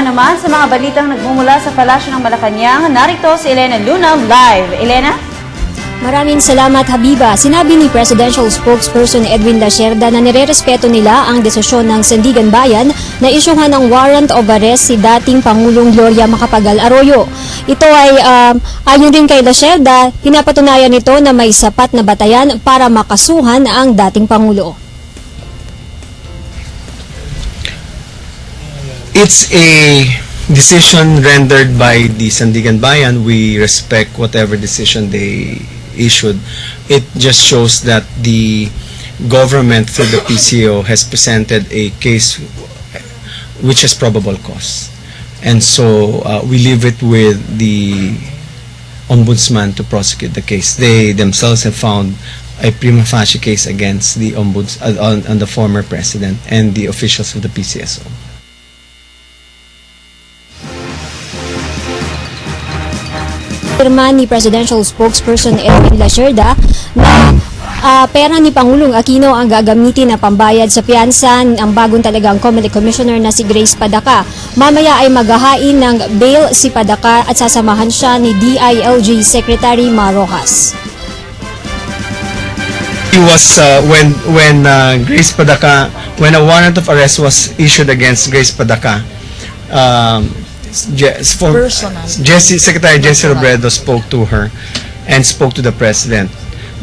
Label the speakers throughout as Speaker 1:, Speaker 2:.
Speaker 1: Para naman sa mga balitang nagmumula sa palasyo ng Malacanang, narito si Elena Lunam live. Elena?
Speaker 2: Maraming salamat Habiba. Sinabi ni Presidential Spokesperson Edwin Lacerda na nirerespeto nila ang desisyon ng Sandigan Bayan na isyuhan ng warrant of arrest si dating Pangulong Gloria Macapagal Arroyo. Ito ay um, ayon rin kay Lacerda, pinapatunayan nito na may sapat na batayan para makasuhan ang dating Pangulo.
Speaker 3: It's a decision rendered by the Sandigan Bayan. We respect whatever decision they issued. It just shows that the government through the PCO has presented a case which has probable cause. And so uh, we leave it with the ombudsman to prosecute the case. They themselves have found a prima facie case against the ombuds uh, on, on the former president and the officials of the PCSO.
Speaker 2: Pirma ni Presidential Spokesperson Edwin Lacerda na ah, pera ni Pangulong Aquino ang gagamitin na pambayad sa piyansa ang bagong talagang Comelec Commissioner na si Grace Padaka. Mamaya ay maghahain ng bail si Padaka at sasamahan siya ni DILG Secretary Marojas.
Speaker 3: It was uh, when when uh, Grace Padaka when a warrant of arrest was issued against Grace Padaka. Um, Je- for,
Speaker 4: Personal.
Speaker 3: Jesse, Secretary Jesse Robredo spoke to her and spoke to the president.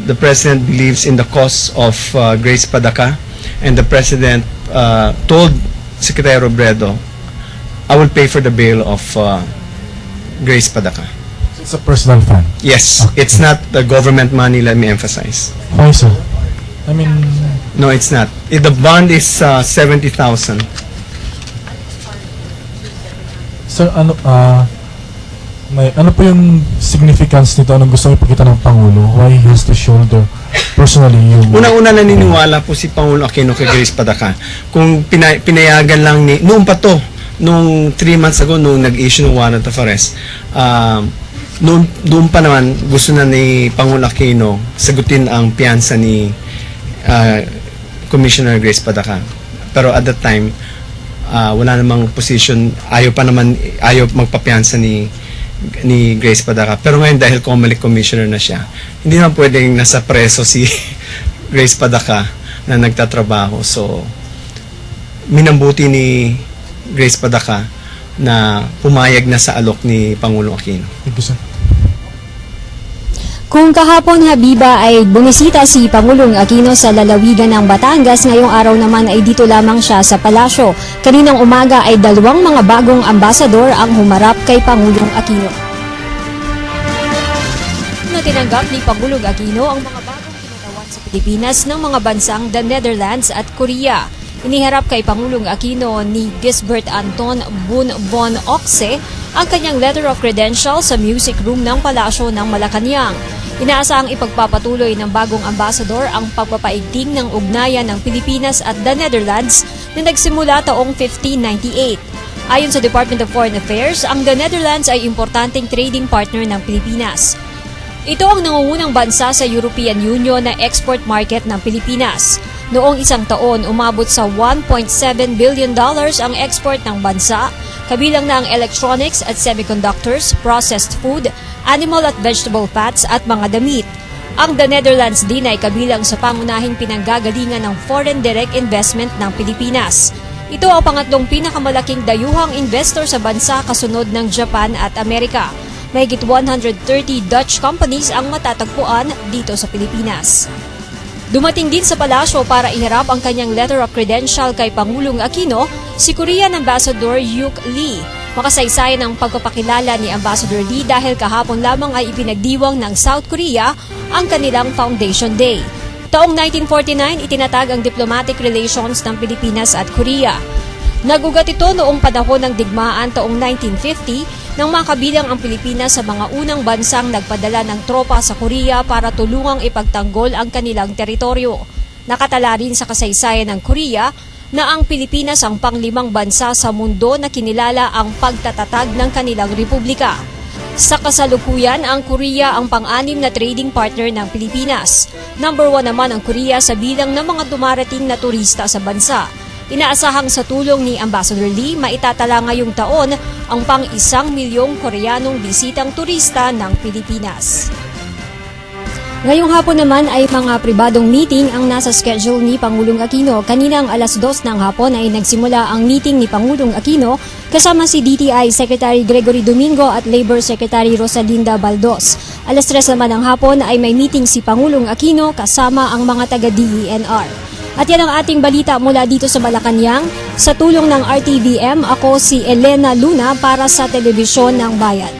Speaker 3: The president believes in the cause of uh, Grace Padaka, and the president uh, told Secretary Robredo, "I will pay for the bail of uh, Grace Padaka."
Speaker 5: It's a personal fund.
Speaker 3: Yes, it's not the government money. Let me emphasize.
Speaker 5: Why so? I mean,
Speaker 3: No, it's not. If the bond is uh, 70,000.
Speaker 5: Sir, ano, ah, may, ano po yung significance nito? Anong gusto ipakita ng Pangulo? Why he has to shoulder personally yung...
Speaker 3: Unang-una naniniwala po si Pangulo Aquino kay Grace Padaka. Kung pina- pinayagan lang ni... Noong pa to, nung 3 months ago, nung nag-issue ng warrant of arrest, um, noon, doon pa naman, gusto na ni Pangulo Aquino sagutin ang piyansa ni uh, Commissioner Grace Padaka. Pero at that time, ah, wala namang position, ayaw pa naman, ayaw magpapiyansa ni ni Grace Padaka. Pero ngayon dahil Comelec Commissioner na siya, hindi naman pwedeng nasa preso si Grace Padaka na nagtatrabaho. So, minambuti ni Grace Padaka na pumayag na sa alok ni Pangulong Aquino.
Speaker 5: Sir.
Speaker 2: Kung kahapon Habiba ay bumisita si Pangulong Aquino sa lalawigan ng Batangas, ngayong araw naman ay dito lamang siya sa palasyo. Kaninang umaga ay dalawang mga bagong ambasador ang humarap kay Pangulong Aquino. Na tinanggap ni Pangulong Aquino ang mga bagong kinatawan sa Pilipinas ng mga bansang the Netherlands at Korea. Iniharap kay Pangulong Aquino ni Gisbert Anton Bun Bon Oxe ang kanyang letter of credentials sa music room ng Palasyo ng Malacanang. Inaasahang ipagpapatuloy ng bagong ambasador ang pagpapaigting ng ugnayan ng Pilipinas at the Netherlands na nagsimula taong 1598. Ayon sa Department of Foreign Affairs, ang the Netherlands ay importanteng trading partner ng Pilipinas. Ito ang nangungunang bansa sa European Union na export market ng Pilipinas. Noong isang taon, umabot sa 1.7 billion dollars ang export ng bansa, kabilang na ang electronics at semiconductors, processed food, animal at vegetable fats at mga damit. Ang The Netherlands din ay kabilang sa pangunahing pinanggagalingan ng foreign direct investment ng Pilipinas. Ito ang pangatlong pinakamalaking dayuhang investor sa bansa kasunod ng Japan at Amerika. Mahigit 130 Dutch companies ang matatagpuan dito sa Pilipinas. Dumating din sa palasyo para iharap ang kanyang letter of credential kay Pangulong Aquino, si Korean Ambassador Yuk Lee. Makasaysayan ang pagpapakilala ni Ambassador Lee dahil kahapon lamang ay ipinagdiwang ng South Korea ang kanilang Foundation Day. Taong 1949, itinatag ang diplomatic relations ng Pilipinas at Korea. Nagugat ito noong panahon ng digmaan taong 1950 nang makabilang ang Pilipinas sa mga unang bansang nagpadala ng tropa sa Korea para tulungang ipagtanggol ang kanilang teritoryo. Nakatala rin sa kasaysayan ng Korea na ang Pilipinas ang panglimang bansa sa mundo na kinilala ang pagtatatag ng kanilang republika. Sa kasalukuyan, ang Korea ang pang-anim na trading partner ng Pilipinas. Number one naman ang Korea sa bilang ng mga dumarating na turista sa bansa. Inaasahang sa tulong ni Ambassador Lee, maitatala ngayong taon ang pang isang milyong Koreanong bisitang turista ng Pilipinas. Ngayong hapon naman ay mga pribadong meeting ang nasa schedule ni Pangulong Aquino. Kaninang alas dos ng hapon ay nagsimula ang meeting ni Pangulong Aquino kasama si DTI Secretary Gregory Domingo at Labor Secretary Rosalinda Baldos. Alas tres naman ng hapon ay may meeting si Pangulong Aquino kasama ang mga taga-DENR. At yan ang ating balita mula dito sa Malacanang. Sa tulong ng RTVM, ako si Elena Luna para sa Telebisyon ng Bayan.